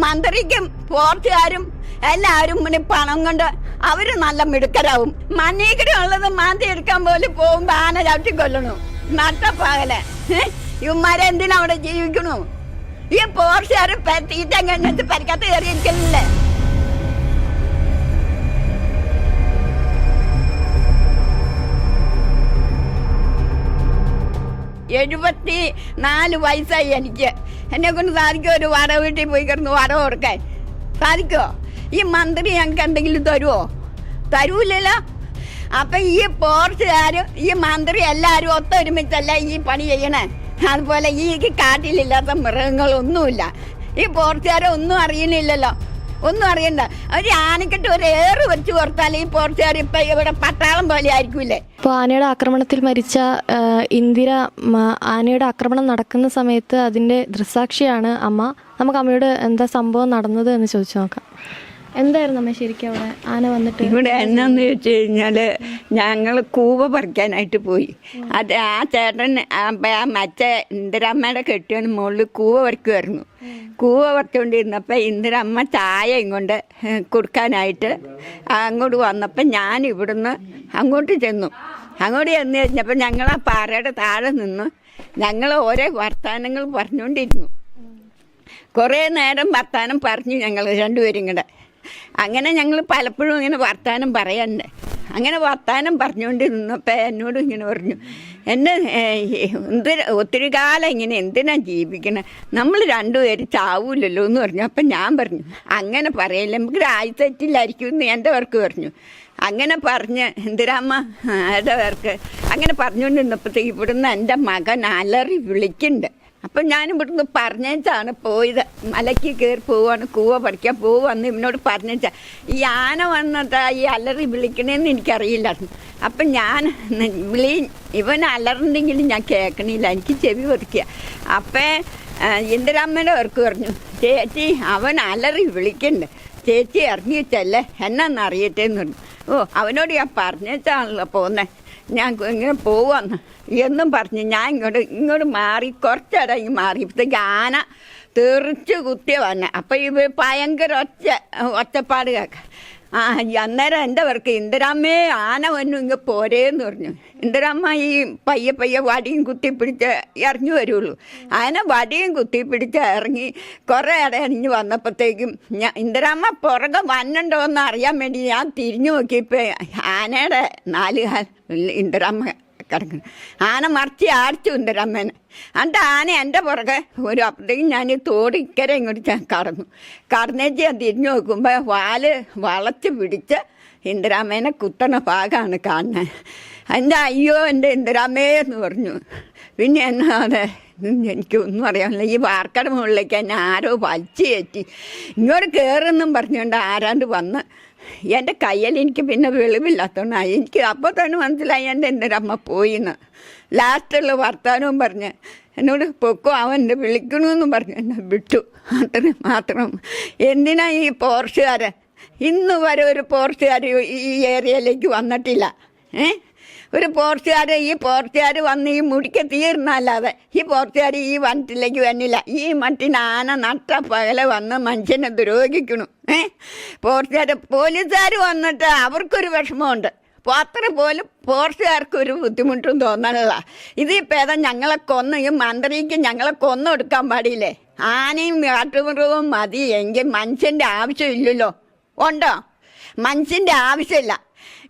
മന്ത്രിക്കും പോർട്ടുകാരും എല്ലാവരും മുന്നിൽ പണം കൊണ്ട് അവർ നല്ല മിടുക്കരാവും. മണ്ണീകരം ഉള്ളത് മാന്തി എടുക്കാൻ പോലും പോകുമ്പോ ആന ചവിട്ടി കൊല്ലണു? ഇവന്മാരെ എന്തിനാ അവിടെ ജീവിക്കണു? ഈ പോർച്ചുകാർ തീറ്റ കഴിഞ്ഞിട്ട് പരിക്കത്ത് കയറിയിരിക്കുന്നില്ലേ എഴുപത്തി നാല് വയസ്സായി എനിക്ക്. എന്നെ കൊണ്ട് സാധിക്കുമോ ഒരു വട വീട്ടിൽ പോയി കിടന്ന് വട കൊടുക്കാൻ. സാധിക്കുമോ ഈ മന്ത്രി ഞങ്ങൾക്ക് എന്തെങ്കിലും തരുമോ തരൂലല്ലോ അപ്പൊ ഈ പോർച്ചുകാരും ഈ മന്ത്രി എല്ലാവരും ഒത്തൊരുമിച്ചല്ല ഈ പണി ചെയ്യണേ? അതുപോലെ ഈ കാട്ടിലില്ലാത്ത മൃഗങ്ങളൊന്നുമില്ല. ഈ പോർച്ചുകാരെ ഒന്നും അറിയുന്നില്ലല്ലോ. ഒന്നും അറിയണ്ട. ഒരു ആനക്കെട്ട് ഒരു ഏറ് വെച്ച് കൊടുത്താൽ ഈ പോർച്ചുകാർ ഇപ്പൊ ഇവിടെ പട്ടാളം പോലെ ആയിരിക്കൂലേ അപ്പൊ ആനയുടെ ആക്രമണത്തിൽ മരിച്ച ഇന്ദിര ആനയുടെ ആക്രമണം നടക്കുന്ന സമയത്ത് അതിന്റെ ദൃസാക്ഷിയാണ് അമ്മ. നമുക്ക് അമ്മയോട് എന്താ സംഭവം നടന്നത് എന്ന് ചോദിച്ചു നോക്കാം. എന്തായിരുന്നു അമ്മ ശരിക്കും അവിടെ? ആന വന്നിട്ട്? ഇവിടെ എന്നാന്ന് വെച്ച് കഴിഞ്ഞാൽ ഞങ്ങൾ കൂവ പറിക്കാനായിട്ട് പോയി. അത് ആ ചേട്ടൻ ആ ബ- മറ്റേ ഇന്ദിരമ്മയുടെ കെട്ടിയവന് മുകളിൽ കൂവ പറിക്കുമായിരുന്നു കൂവ പറിച്ചുകൊണ്ടിരുന്നപ്പോൾ ഇന്ദിരമ്മ ചായ ഇങ്ങോട്ട് കൊടുക്കാനായിട്ട് അങ്ങോട്ട് വന്നപ്പോൾ ഞാൻ ഇവിടുന്ന് അങ്ങോട്ട് ചെന്നു. അങ്ങോട്ട് ചെന്ന് കഴിഞ്ഞപ്പോൾ ഞങ്ങൾ ആ പാറയുടെ താഴെ നിന്ന് ഞങ്ങൾ ഓരോ വർത്തമാനങ്ങൾ പറഞ്ഞുകൊണ്ടിരുന്നു കുറേ നേരം വർത്താനം പറഞ്ഞു ഞങ്ങൾ രണ്ടുപേരും കൂടെ. അങ്ങനെ ഞങ്ങൾ പലപ്പോഴും ഇങ്ങനെ വർത്താനം പറയണ്ടേ. അങ്ങനെ വർത്താനം പറഞ്ഞുകൊണ്ട് നിന്നപ്പോൾ എന്നോട് ഇങ്ങനെ പറഞ്ഞു എന്നെ എന്തിനാ ഒത്തിരി കാലം ഇങ്ങനെ എന്തിനാ ജീവിക്കണേ? നമ്മൾ രണ്ടുപേരും ചാവൂലല്ലോ എന്ന് പറഞ്ഞു. അപ്പം ഞാൻ പറഞ്ഞു അങ്ങനെ പറയില്ല നമുക്ക് രാജ്യത്തെറ്റില്ലായിരിക്കും എന്ന് എന്റെ പേർക്ക് പറഞ്ഞു. അങ്ങനെ പറഞ്ഞ് എന്തിരാമ്മ എന്റെ പേർക്ക് അങ്ങനെ പറഞ്ഞുകൊണ്ടിരുന്നപ്പോഴത്തേക്ക് ഇവിടുന്ന് എന്റെ മകൻ അലറി വിളിക്കുന്നുണ്ട്. അപ്പം ഞാൻ ഇവിടുന്ന് പറഞ്ഞേച്ചാണ് പോയത്. മലയ്ക്ക് കയറി പോവാണ് കൂവ പഠിക്കാൻ പോവാന്ന് ഇവനോട് പറഞ്ഞേച്ച. ഈ ആന വന്നിട്ട് ഈ അലറി വിളിക്കണേന്ന് എനിക്കറിയില്ലായിരുന്നു അപ്പം ഞാൻ വിളി ഇവൻ അലറുണ്ടെങ്കിലും ഞാൻ കേൾക്കണില്ല. എനിക്ക് ചെവി പൊറിക്കുക അപ്പം ഇന്ദിരാമ്മയുടെ അവർക്ക് പറഞ്ഞു ചേച്ചി അവൻ അലറി വിളിക്കണ്ട്. ചേച്ചി ഇറങ്ങിയിട്ടല്ലേ വെച്ചല്ലേ എന്നാന്ന് എന്ന് പറഞ്ഞു. ഓ അവനോട് ഞാൻ പറഞ്ഞിട്ടാണല്ലോ പോന്നെ. ഞാൻ ഇങ്ങനെ പോവാന്ന്. എന്നും പറഞ്ഞ് ഞാൻ ഇങ്ങോട്ട് ഇങ്ങോട്ട് മാറി കുറച്ചിടം മാറി മാറിയപ്പോഴത്തേക്ക് ആന തെറിച്ച് കുത്തിയ വന്നെ. അപ്പം ഇവ ഭയങ്കര ഒച്ച ഒച്ചപ്പാട് കേൾക്കാം. ആ അന്നേരം എന്റെ വർക്ക് ഇന്ദിരാമ്മേ ആന വന്നു ഇങ്ങ് പോരേന്ന് പറഞ്ഞു. ഇന്ദിരാമ്മ ഈ പയ്യെ പയ്യെ വടിയും കുത്തി പിടിച്ച് ഇറങ്ങി വരുള്ളൂ. ആന വടിയും കുത്തി പിടിച്ച് ഇറങ്ങി കുറേ ഇടയണിഞ്ഞ് വന്നപ്പോഴത്തേക്കും ഞാൻ ഇന്ദിരാമ്മ പുറകെ വന്നുണ്ടോ എന്ന് അറിയാൻ വേണ്ടി ഞാൻ തിരിഞ്ഞു നോക്കിയപ്പോൾ ആനയുടെ നാല് ഇന്ദിരാമ്മ കിടക്കുന്നു ആന മറിച്ച് ആടിച്ചു ഇന്ദിരാമ്മേനെ എന്നിട്ട് ആന എന്റെ പുറകെ ഒരു അപ്പത്തേക്കും ഞാൻ തോട് ഇക്കരെ ഇങ്ങോട്ട് ഞാൻ കടന്നു. കടന്നേച്ച് ഞാൻ തിരിഞ്ഞു നോക്കുമ്പോൾ വാൽ വളച്ച് പിടിച്ച് ഇന്ദിരാമേനെ കുത്തണ ഭാഗമാണ് കാണുന്നത്. എന്റെ അയ്യോ എന്റെ ഇന്ദിരാമേ എന്ന് പറഞ്ഞു. പിന്നെ എന്നാ അതെ എനിക്കൊന്നും അറിയാമില്ല ഈ വാർക്കട മുകളിലേക്ക് എന്നെ ആരോ വലിച്ചു കയറ്റി. ഇങ്ങോട്ട് കയറുന്നും പറഞ്ഞുകൊണ്ട് ആരാണ്ട് വന്ന് എന്റെ കയ്യിൽ എനിക്ക് പിന്നെ വെളിവില്ലാത്തതുകൊണ്ടാണ് എനിക്ക് അപ്പോൾ തന്നെ മനസ്സിലായി എന്റെ എന്റെ അമ്മ പോയിന്ന്. ലാസ്റ്റുള്ള വർത്താനവും പറഞ്ഞ് എന്നോട് പൊക്കോ അവൻ എന്നെ വിളിക്കണമെന്നും പറഞ്ഞു എന്നെ വിട്ടു. അത്ര മാത്രം. എന്തിനാ ഈ പോർച്ചുകാരൻ ഇന്ന് വരെ ഒരു പോർച്ചുകാർ ഈ ഏരിയയിലേക്ക് വന്നിട്ടില്ല. ഏ? ഒരു പോർച്ചുകാർ ഈ പോർച്ചുകാർ വന്ന് ഈ മുടിക്ക് തീർന്നല്ലാതെ ഈ പോർച്ചുകാർ ഈ വനത്തിലേക്ക് വന്നില്ല. ഈ മറ്റിന് ആന നട്ട പകലെ വന്ന് മനുഷ്യനെ ദ്രോഹിക്കണു ഏ? പോർച്ചുകാർ പോലീസുകാർ വന്നിട്ട് അവർക്കൊരു വിഷമമുണ്ട്. അത്ര പോലും പോർച്ചുകാർക്ക് ഒരു ബുദ്ധിമുട്ടും തോന്നണില്ല ഇത് പേദം ഞങ്ങളെ കൊന്ന് ഈ മന്ത്രിക്ക് ഞങ്ങളെ കൊന്നൊടുക്കാൻ പാടില്ലേ? ആനയും കാട്ടുമൃഗവും മതി എങ്കിൽ മനുഷ്യന്റെ ആവശ്യമില്ലല്ലോ ഉണ്ടോ? മനുഷ്യന്റെ ആവശ്യമില്ല.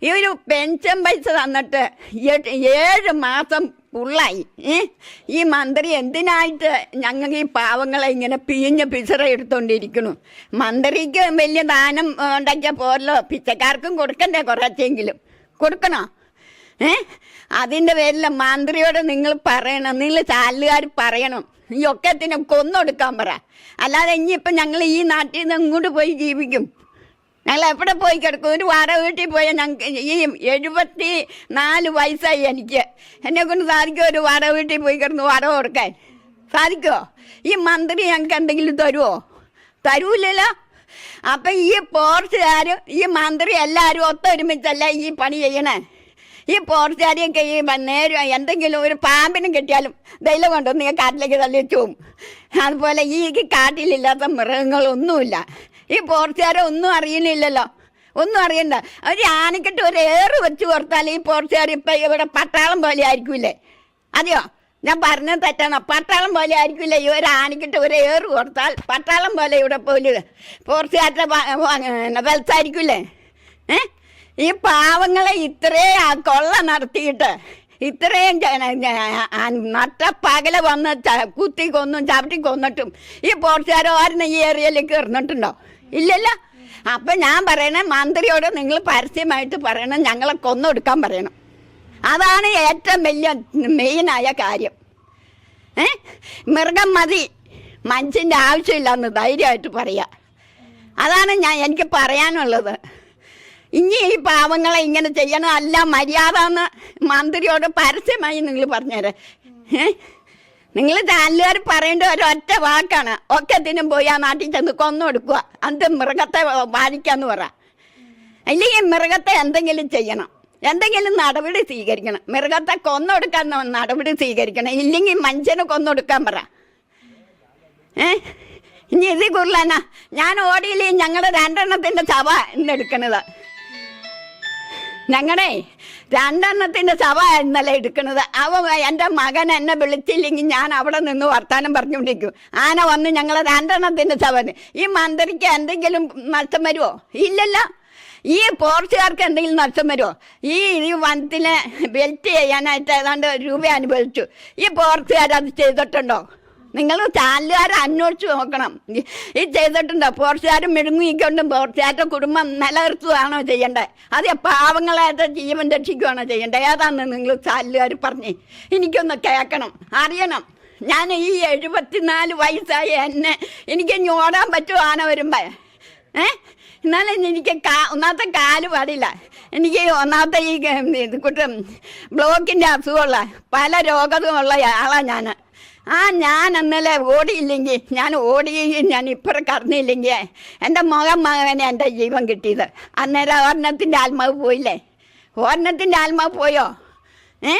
ഈ ഒരു പെൻഷൻ പൈസ തന്നിട്ട് ഏഴ് മാസം ഫുള്ളായി ഏ? ഈ മന്ത്രി എന്തിനായിട്ട് ഞങ്ങൾ ഈ പാവങ്ങളെ ഇങ്ങനെ പിഴിഞ്ഞ് പിസറ എടുത്തോണ്ടിരിക്കണു മന്ത്രിക്ക് വലിയ ദാനം ഉണ്ടാക്കിയാൽ പോരല്ലോ പിച്ചക്കാർക്കും കൊടുക്കണ്ടേ കുറച്ചെങ്കിലും? കൊടുക്കണോ? ഏ? അതിന്റെ പേരിൽ മന്ത്രിയോട് നിങ്ങൾ പറയണം നിങ്ങൾ ചാലുകാർ പറയണം. ഈ ഒക്കത്തിനെ കൊന്നൊടുക്കാൻ പറ. അല്ലാതെ ഇനിയിപ്പം ഞങ്ങൾ ഈ നാട്ടിൽ നിന്ന് ഇങ്ങോട്ട് പോയി ജീവിക്കും? ഞങ്ങൾ എവിടെ പോയി കിടക്കും? ഒരു വാര വീട്ടിൽ പോയാൽ ഞങ്ങൾക്ക് ഈ എഴുപത്തി നാല് വയസ്സായി എനിക്ക്. എന്നെ കൊണ്ട് സാധിക്കുമോ ഒരു വാര വീട്ടിൽ പോയി കിടന്ന് വാര കൊടുക്കാൻ? സാധിക്കുമോ ഈ മന്ത്രി ഞങ്ങൾക്ക് എന്തെങ്കിലും തരുമോ തരൂലല്ലോ അപ്പം ഈ പോർച്ചുകാരും ഈ മന്ത്രി എല്ലാവരും ഒത്തൊരുമിച്ചല്ല ഈ പണി ചെയ്യണേ? ഈ പോർച്ചാരിയൊക്കെ ഈ നേരം എന്തെങ്കിലും ഒരു പാമ്പിനും കിട്ടിയാലും ദൈലം കൊണ്ടുവന്ന് ഈ കാട്ടിലേക്ക് തള്ളി വെച്ച് പോകും അതുപോലെ ഈ കാട്ടിലില്ലാത്ത മൃഗങ്ങളൊന്നുമില്ല. ഈ പോർച്ചുകാരെ ഒന്നും അറിയുന്നില്ലല്ലോ. ഒന്നും അറിയണ്ട. ഒരു ആനക്കെട്ട് ഒരു ഏറ് വെച്ച് കൊടുത്താൽ ഈ പോർച്ചുകാർ ഇപ്പം ഇവിടെ പട്ടാളം പോലെ ആയിരിക്കൂലേ? അതെയോ? ഞാൻ പറഞ്ഞത് തെറ്റാണ്? പട്ടാളം പോലെ ആയിരിക്കില്ല ഈ ഒരു ആനക്കിട്ട് ഒരു ഏറ് കൊടുത്താൽ പട്ടാളം പോലെ ഇവിടെ പോലെ പോർച്ചുകാരുടെ വെൽസായിരിക്കില്ലേ ഏ? ഈ പാവങ്ങളെ ഇത്രയും കൊള്ള നടത്തിയിട്ട് ഇത്രയും നട്ട പകല വന്ന് കുത്തി കൊന്നും ചവിട്ടി കൊന്നിട്ടും ഈ പോർച്ചുകാരോ ആരും ഈ ഏരിയയിലേക്ക് എറിഞ്ഞിട്ടുണ്ടോ ഇല്ലല്ലോ. അപ്പം ഞാൻ പറയണേ മന്ത്രിയോട് നിങ്ങൾ പരസ്യമായിട്ട് പറയണം ഞങ്ങളെ കൊന്നൊടുക്കാൻ പറയണം. അതാണ് ഏറ്റവും വലിയ മെയിനായ കാര്യം. ഏ? മൃഗം മതി. മനുഷ്യന്റെ ആവശ്യമില്ലെന്ന് ധൈര്യമായിട്ട് പറയാ. അതാണ് ഞാൻ എനിക്ക് പറയാനുള്ളത്. ഇനി ഈ പാവങ്ങളെ ഇങ്ങനെ ചെയ്യണം അല്ല മര്യാദ എന്ന് മന്ത്രിയോട് പരസ്യമായി നിങ്ങൾ പറഞ്ഞേരെ. ഏ? നിങ്ങൾ ചാനലുകാർ പറയേണ്ട ഒരൊറ്റ വാക്കാണ്. ഒക്കത്തിനും പോയി ആ നാട്ടിൽ ചെന്ന് കൊന്നു കൊടുക്കുക അത് മൃഗത്തെ ബാധിക്കാന്ന് പറ. അല്ലെങ്കിൽ മൃഗത്തെ എന്തെങ്കിലും ചെയ്യണം. എന്തെങ്കിലും നടപടി സ്വീകരിക്കണം. മൃഗത്തെ കൊന്നൊടുക്കാൻ നടപടി സ്വീകരിക്കണം. ഇല്ലെങ്കിൽ മനുഷ്യനെ കൊന്നൊടുക്കാൻ പറ. ഏ? ഇനി ഇത് കൂടുതലെന്നാ ഞാൻ ഓടിയില്ലേ ഞങ്ങളുടെ രണ്ടെണ്ണത്തിന്റെ ചവ ഇന്ന് എടുക്കണത്. ഞങ്ങളുടെ രണ്ടെണ്ണത്തിന്റെ സഭ ഇന്നലെ എടുക്കുന്നത്? അവ എന്റെ മകൻ എന്നെ വിളിച്ചില്ലെങ്കിൽ ഞാൻ അവിടെ നിന്ന് വർത്താനം പറഞ്ഞുകൊണ്ടിരിക്കും. ആന വന്ന് ഞങ്ങൾ രണ്ടെണ്ണത്തിന്റെ സഭ ഈ മന്ത്രിക്ക് എന്തെങ്കിലും നഷ്ടം വരുമോ ഇല്ലല്ലോ. ഈ പോർച്ചുകാർക്ക് എന്തെങ്കിലും നഷ്ടം വരുമോ ഈ ഈ വനത്തിനെ ബെൽറ്റ് ചെയ്യാനായിട്ട് ഏതാണ്ട് രൂപ അനുഭവിച്ചു. ഈ പോർച്ചുകാർ അത് ചെയ്തിട്ടുണ്ടോ? നിങ്ങൾ ചാലുകാരെ അന്വേഷിച്ച് നോക്കണം. ഈ- ചെയ്തിട്ടുണ്ട്. പോർച്ചുകാരും മിഴുങ്ങിക്കൊണ്ടും പോർച്ചുകാരുടെ കുടുംബം നിലനിർത്തുകയാണോ ചെയ്യേണ്ടത്? അത് പാവങ്ങളായിട്ട് ജീവൻ രക്ഷിക്കുകയാണോ ചെയ്യേണ്ടത്? ഏതാണെന്ന് നിങ്ങൾ ചാലുകാർ പറഞ്ഞ് എനിക്കൊന്ന് കേൾക്കണം. അറിയണം. ഞാൻ ഈ എഴുപത്തിനാല് വയസ്സായ എന്നെ എനിക്ക് ഇനി ഓടാൻ പറ്റുമോ ആന ഏ? എന്നാലും എനിക്ക് കാ ഒന്നാമത്തെ കാൽ പാടില്ല. എനിക്ക് ഒന്നാമത്തെ ഈ കുറ്റം ഇത് ബ്ലോക്കിന്റെ അസുഖമുള്ള പല രോഗമുള്ള ആളാണ് ഞാൻ ആ ഞാൻ അന്നലെ ഓടിയില്ലെങ്കിൽ ഞാൻ ഓടി ഞാൻ ഇപ്പുറം കറന്നില്ലെങ്കിൽ എന്റെ മകൻ മകനെ എന്റെ ജീവൻ കിട്ടിയത്. അന്നേരം ഒരെണ്ണത്തിന്റെ ആത്മാവ് പോയില്ലേ? ഒരെണ്ണത്തിന്റെ ആത്മാവ് പോയോ? ഏ?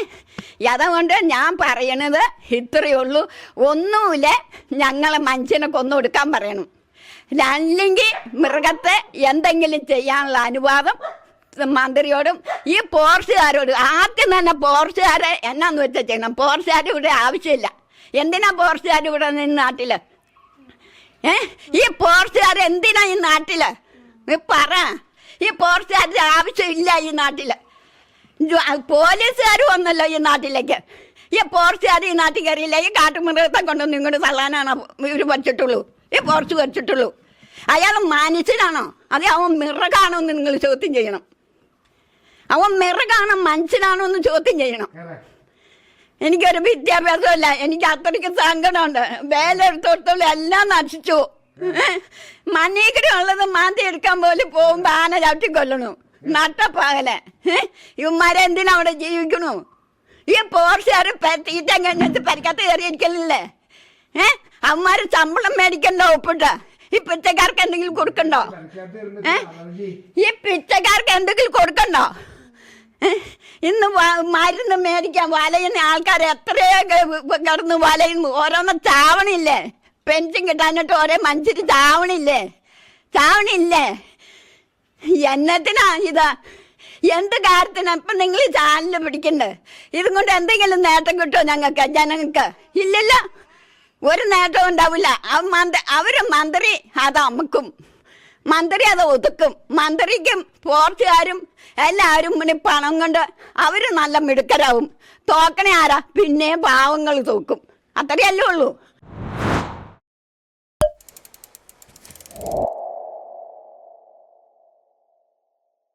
അതുകൊണ്ട് ഞാൻ പറയണത് ഇത്രയേ ഉള്ളൂ. ഒന്നുമില്ല ഞങ്ങളെ മനുഷ്യനെ കൊന്നു കൊടുക്കാൻ പറയണം. അല്ലെങ്കിൽ മൃഗത്തെ എന്തെങ്കിലും ചെയ്യാനുള്ള അനുവാദം മന്ത്രിയോടും ഈ പോർച്ചുകാരോടും. ആദ്യം തന്നെ പോർച്ചുകാരെ എന്നാന്ന് വെച്ചാൽ ചെയ്യണം. പോർച്ചുകാർ ഇവിടെ ആവശ്യമില്ല. എന്തിനാ പോർച്ചുകാർ ഇവിടെ നിന്ന് നാട്ടിൽ? ഏ? ഈ പോർച്ചുകാർ എന്തിനാ ഈ നാട്ടിൽ? നീ പറ. ഈ പോർച്ചുകാരുടെ ആവശ്യമില്ല ഈ നാട്ടിൽ. പോലീസുകാർ വന്നല്ലോ ഈ നാട്ടിലേക്ക്. ഈ പോർച്ചുകാർ ഈ നാട്ടിൽ കയറിയില്ല. ഈ കാട്ടുമൃഗത്തെ കൊണ്ടൊന്നും ഇങ്ങോട്ട് തള്ളാനാണോ ഇവർ വച്ചിട്ടുള്ളൂ ഈ പോർച്ച് വച്ചിട്ടുള്ളൂ അയാൾ മനുഷ്യനാണോ? അതെ അവൻ മിറകാണോ എന്ന് നിങ്ങൾ ചോദ്യം ചെയ്യണം. അവൻ മിറകാണോ? മനുഷ്യനാണോ എന്ന് ചോദ്യം ചെയ്യണം. എനിക്കൊരു വിദ്യാഭ്യാസമില്ല എനിക്ക് അത്രയ്ക്ക് സങ്കടമുണ്ട്. വേലെടുത്തോടത്തോളം എല്ലാം നശിച്ചു. ഉള്ളത് മാന്തി എടുക്കാൻ പോലും പോകുമ്പോ ആന ചവിട്ടി കൊല്ലണു. നട്ടപ്പാകലെ. ഇവന്മാരെ എന്തിനാ അവിടെ ജീവിക്കണു? ഈ പോർച്ചുകാർ തീറ്റ കഴിഞ്ഞിട്ട് പരിക്കത്ത് കയറിയിരിക്കലില്ലേ? ഏ? അവന്മാര് ശമ്പളം മേടിക്കണ്ട ഒപ്പിട്ട ഈ പിച്ചക്കാർക്ക് എന്തെങ്കിലും കൊടുക്കണ്ടോ? ഏ? ഈ പിച്ചക്കാർക്ക് എന്തെങ്കിലും കൊടുക്കണ്ടോ? ഇന്ന് മരുന്ന് മേടിക്കാൻ വലയുന്ന ആൾക്കാർ എത്രയോ ക- കിടന്ന് വലയുന്നു. ഓരോന്ന് ചാവണില്ലേ? പെൻഷൻ കിട്ടാനിട്ട് ഓരോ മനുഷ്യർ ചാവണില്ലേ? ചാവണില്ലേ? എന്നത്തിനാ ഇതാ? എന്ത് കാര്യത്തിനാ ഇപ്പം നിങ്ങൾ ഈ ചാനൽ പിടിക്കണ്ടേ? ഇതും കൊണ്ട് എന്തെങ്കിലും നേട്ടം കിട്ടുമോ ഞങ്ങൾക്ക് ജനങ്ങൾക്ക്? ഇല്ലല്ലോ. ഒരു നേട്ടവും ഉണ്ടാവില്ല. അവ മന്ത്രി അവർ മന്ത്രി അത് മന്ത്രി അത് ഒതുക്കും. മന്ത്രിക്കും പോർച്ചുകാരും എല്ലാവരും പിന്നെ പണം കൊണ്ട് അവർ നല്ല മിടുക്കരാവും. തോക്കണേ ആരാ? പിന്നെ പാവങ്ങൾ തോക്കും. അത്രയല്ലേ ഉള്ളൂ.